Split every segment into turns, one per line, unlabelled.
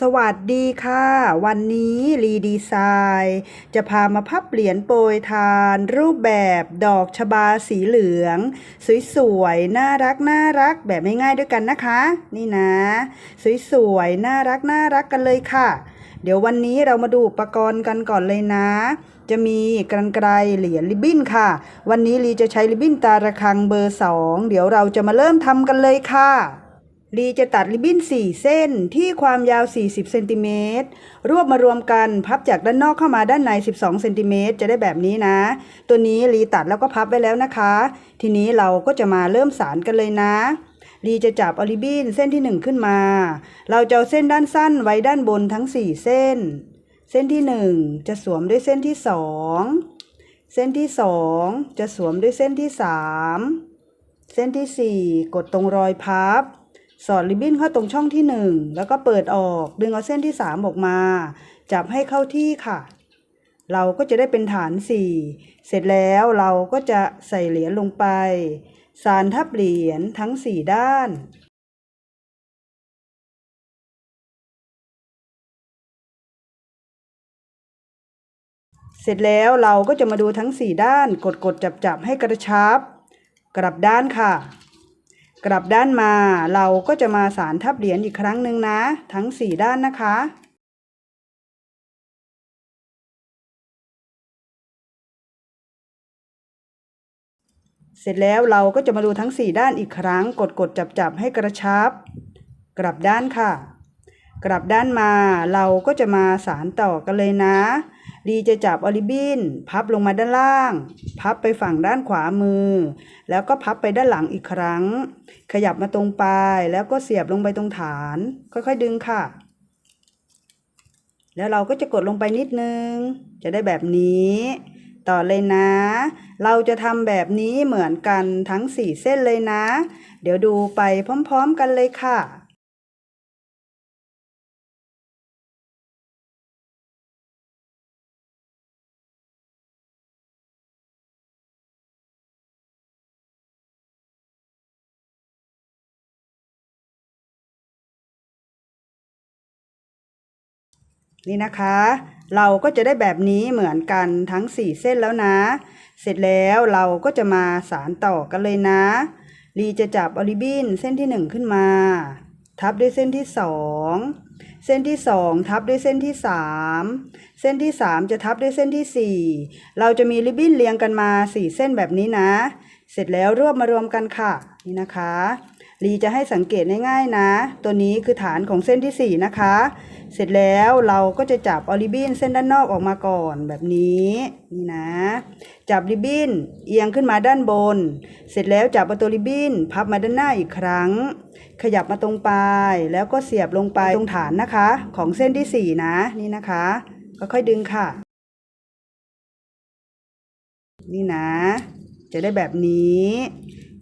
สวัสดีค่ะ วันนี้รีดีไซน์จะพามาพับเหรียญโปรยทาน รูปแบบดอกชบาสีเหลือง สวยๆ น่ารักน่ารักแบบง่ายๆด้วยกันนะคะ นี่นะ สวยๆ น่ารักน่ารักกันเลยค่ะ เดี๋ยววันนี้เรามาดูอุปกรณ์กันก่อนเลยนะ จะมีกรรไกรเหรียญริบบิ้นค่ะ วันนี้ลีจะใช้ริบบิ้นตาระคังเบอร์ 2 เดี๋ยวเราจะมาเริ่มทำกันเลยค่ะ ลีจะตัดริบบิ้น 4 เส้นที่ความยาว 40 เซนติเมตร รวบมารวมกันพับจากด้านนอกเข้ามาด้านใน 12 เซนติเมตรจะได้แบบนี้นะ ตัวนี้ลีตัดแล้วก็พับไว้แล้วนะคะ ทีนี้เราก็จะมาเริ่มสารกันเลยนะลีจะจับอาริบบิ้นเส้นที่ 1 ขึ้นมา เราจะเอาเส้นด้านสั้นไว้ด้านบนทั้ง 4 เส้น เส้นที่ 1 จะสวมด้วยเส้นที่ 2 เส้นที่ 2 จะสวมด้วยเส้นที่ 3 เส้นที่ 4 กดตรงรอยพับ สอดริบบิ้นเข้าตรงช่องที่ 1 แล้วก็เปิดออก ดึงเอาเส้นที่ 3 ออกมา จับให้เข้าที่ค่ะ เราก็จะได้เป็นฐาน 4 เสร็จแล้วเราก็จะใส่เหรียญลงไป สารทับเหรียญทั้ง 4 ด้านเสร็จแล้วเราก็จะมาดูทั้ง 4 ด้านกดกดจับจับให้กระชับ กลับด้านค่ะ กลับด้านมาเราก็จะมาสารทับเหรียญอีกครั้งหนึ่งนะ ทั้ง 4 ด้านนะคะ เสร็จแล้วเราก็จะมาดูทั้ง 4 ด้านอีกครั้ง กดกดจับจับให้กระชับ กลับด้านค่ะ กลับด้านมาเราก็จะมาสารต่อกันเลยนะ ดีจะจับออลิบินพับลงมาด้านล่าง พับไปฝั่งด้านขวามือ แล้วก็พับไปด้านหลังอีกครั้ง ขยับมาตรงปลายแล้วก็เสียบลงไปตรงฐาน ค่อยๆดึงค่ะ แล้วเราก็จะกดลงไปนิดนึง จะได้แบบนี้ ต่อเลยนะ เราจะทำแบบนี้เหมือนกันทั้ง 4 เส้นเลยนะ เดี๋ยวดูไปพร้อม ๆ กันเลยค่ะ นี่นะคะ เราก็จะได้แบบนี้เหมือนกันทั้ง 4 เส้นแล้วนะ เสร็จแล้วเราก็จะมาสารต่อกันเลยนะลีจะจับออริบินเส้นที่ 1 ขึ้นมา ทับด้วยเส้นที่ 2 เส้นที่ 2 ทับด้วยเส้นที่ 3 เส้นที่ 3 จะทับด้วยเส้นที่ 4 เราจะมีริบบิ้นเรียงกันมา 4 เส้นแบบนี้นะ เสร็จแล้วรวบมารวมกันค่ะ นี่นะคะ ลีจะให้สังเกตง่ายๆนะ ตัวนี้คือฐานของเส้นที่ 4 นะคะ เสร็จแล้วเราก็จะจับออริบินเส้นด้านนอกออกมาก่อนแบบนี้นี่นะ จับริบบินเอียงขึ้นมาด้านบน เสร็จแล้วจับเอาตัวริบบินพับมาด้านหน้าอีกครั้ง ขยับมาตรงปลายแล้วก็เสียบลงไปตรงฐานนะคะ ของเส้นที่ 4 นะนี่นะคะค่อยๆดึงค่ะนี่นะ จะได้แบบนี้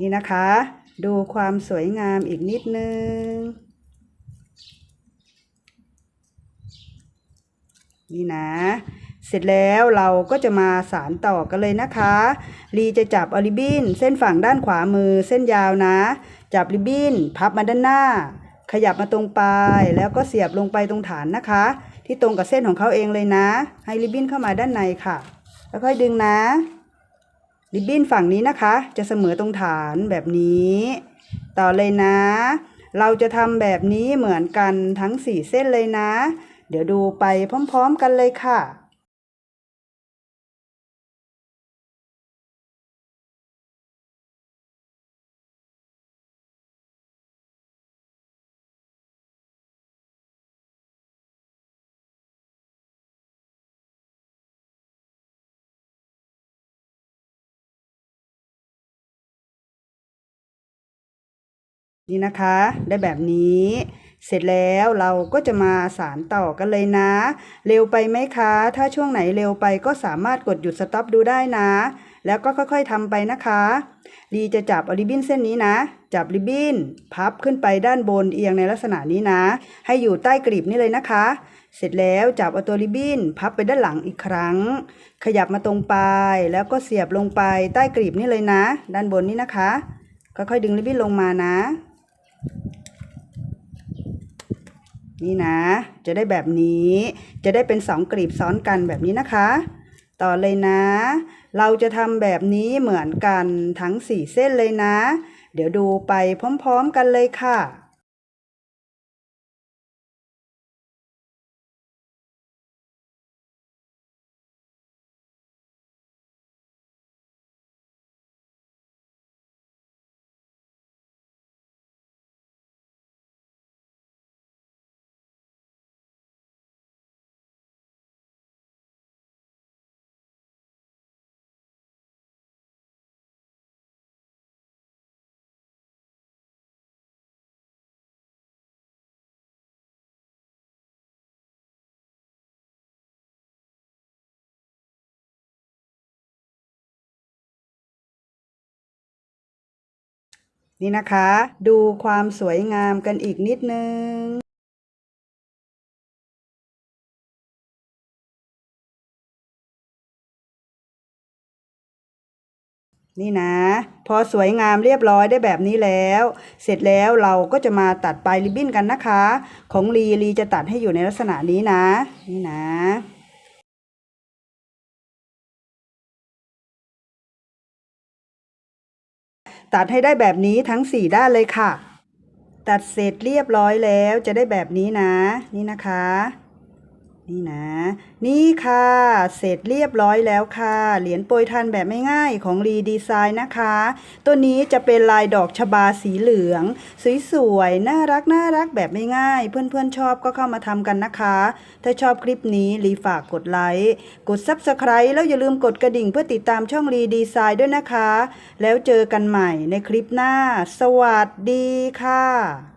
นี่นะคะ ดูความสวยงามอีกนิดนึง นี่นะ เสร็จแล้วเราก็จะมาสารต่อกันเลยนะคะลีจะจับออริบินเส้นฝั่งด้านขวามือเส้นยาวนะ จับริบบินพับมาด้านหน้า ขยับมาตรงปลายแล้วก็เสียบลงไปตรงฐานนะคะ ที่ตรงกับเส้นของเขาเองเลยนะ ให้ริบบินเข้ามาด้านในค่ะ แล้วค่อยดึงนะ ริบบิ้นฝั่งนี้นะคะ จะเสมอตรงฐานแบบนี้ ต่อเลยนะ เราจะทำแบบนี้เหมือนกันทั้ง 4 เส้นเลยนะ เดี๋ยวดูไปพร้อม ๆ กันเลยค่ะ นี่นะคะ ได้แบบนี้ เสร็จแล้วเราก็จะมาสารต่อกันเลยนะ เร็วไปไหมคะ ถ้าช่วงไหนเร็วไปก็สามารถกดหยุดสต็อปดูได้นะ แล้วก็ค่อยๆทำไปนะคะลีจะจับอาริบบิ้นเส้นนี้นะ จับริบบิ้น พับขึ้นไปด้านบนเอียงในลักษณะนี้นะ ให้อยู่ใต้กลีบนี่เลยนะคะ เสร็จแล้วจับเอาตัวริบบิ้น พับไปด้านหลังอีกครั้ง ขยับมาตรงปลายแล้วก็เสียบลงไปใต้กลีบนี่เลยนะ ด้านบนนี้นะคะ ค่อยๆดึงริบบิ้นลงมานะ นี่นะ จะได้แบบนี้ จะได้เป็นสองกลีบซ้อนกันแบบนี้นะคะ ต่อเลยนะ เราจะทำแบบนี้เหมือนกันทั้งสี่เส้นเลยนะ เดี๋ยวดูไปพร้อมๆกันเลยค่ะ นี่นะคะ ดูความสวยงามกันอีกนิดนึง นี่นะ พอสวยงามเรียบร้อยได้แบบนี้แล้ว เสร็จแล้วเราก็จะมาตัดปลายริบบิ้นกันนะคะ ของลีลีจะตัดให้อยู่ในลักษณะนี้นะ นี่นะ ตัดให้ได้แบบนี้ทั้ง 4 ด้านเลยค่ะ ตัดเสร็จเรียบร้อยแล้วจะได้แบบนี้นะ นี่นะคะ นี่นะ นี่ค่ะ เสร็จเรียบร้อยแล้วค่ะ เหรียญโปรยทานแบบไม่ง่ายของรีดีไซน์นะคะ ตัวนี้จะเป็นลายดอกชบาสีเหลือง สวยๆ น่ารักน่ารักแบบไม่ง่าย เพื่อนๆชอบก็เข้ามาทำกันนะคะ ถ้าชอบคลิปนี้รีฝากกดไลค์ กด Subscribe แล้วอย่าลืมกดกระดิ่งเพื่อติดตามช่องรีดีไซน์ด้วยนะคะ แล้วเจอกันใหม่ในคลิปหน้า สวัสดีค่ะ